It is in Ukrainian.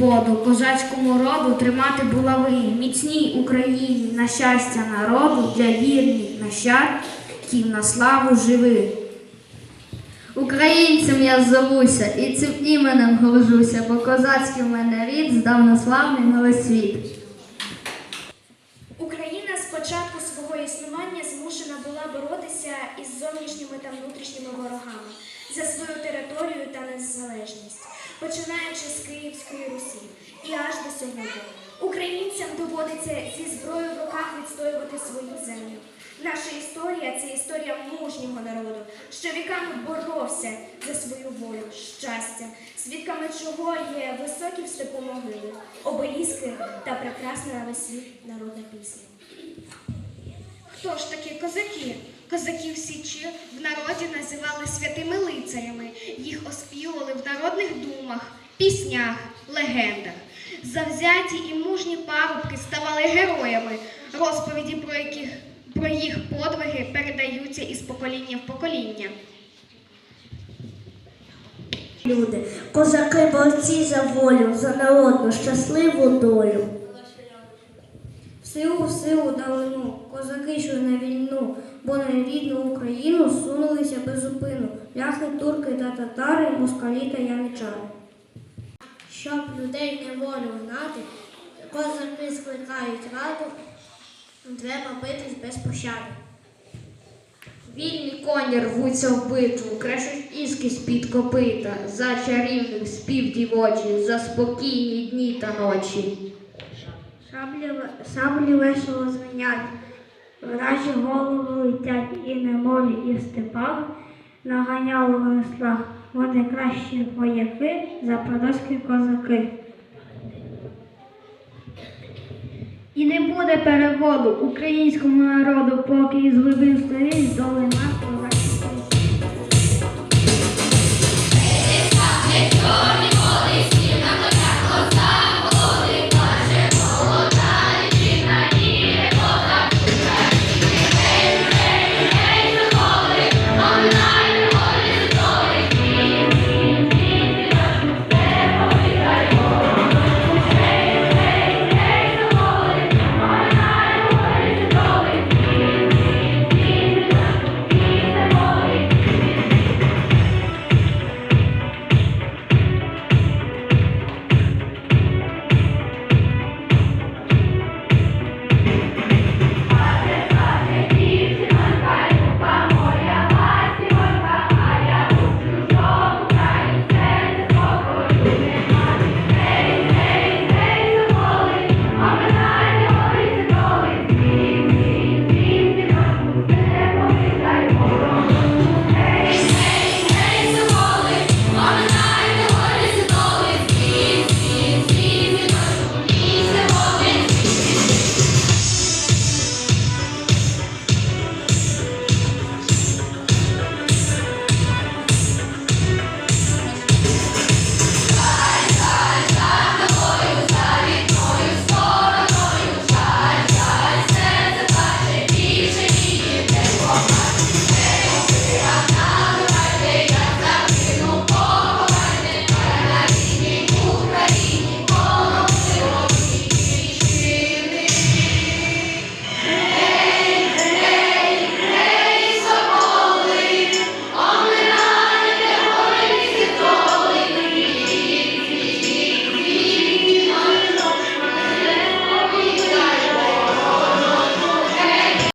свободу, козацькому роду тримати булави, міцній Україні на щастя народу для вірних нащадків на славу живи. Українцем я зовуся і цим іменем горжуся, бо козацький в мене рід славний на весь світ. Україна з початку свого існування змушена була боротися із зовнішніми та внутрішніми ворогами за свою територію та незалежність, починаючи з Київської Русі і аж до сьогодні. Українцям доводиться зі зброєю в руках відстоювати свою землю. Наша історія це історія мужнього народу, що віками боровся за свою волю, щастя, свідками чого є високі в степу та прекрасна на весь світ народна пісня. Хто ж такі козаки? Козаків Січі в народі називали святими лицарями. Їх оспівували в народних думах, піснях, легендах. Завзяті і мужні парубки ставали героями, розповіді про яких про їх подвиги передаються із покоління в покоління. Люди, козаки борці за волю, за народну щасливу долю. В силу, в силу давнину, козаки йшли на війну, бо на рідну Україну сунулися без. Ляхи, турки та татари, москалі та яничари. Щоб людей неволю гнати, козаки скликають раду, треба битись без пощади. Вільні коні рвуться в битву, крешуть іски з-під копита, за чарівних спів дівочі, за спокійні дні та ночі. Шаблі, саблі весело звенять, вражі голови летять і на морі, і в степах, наганяли в веслах. Вони кращі вояки, запорозькі козаки. І не буде переводу українському народу, поки із глибин старів доли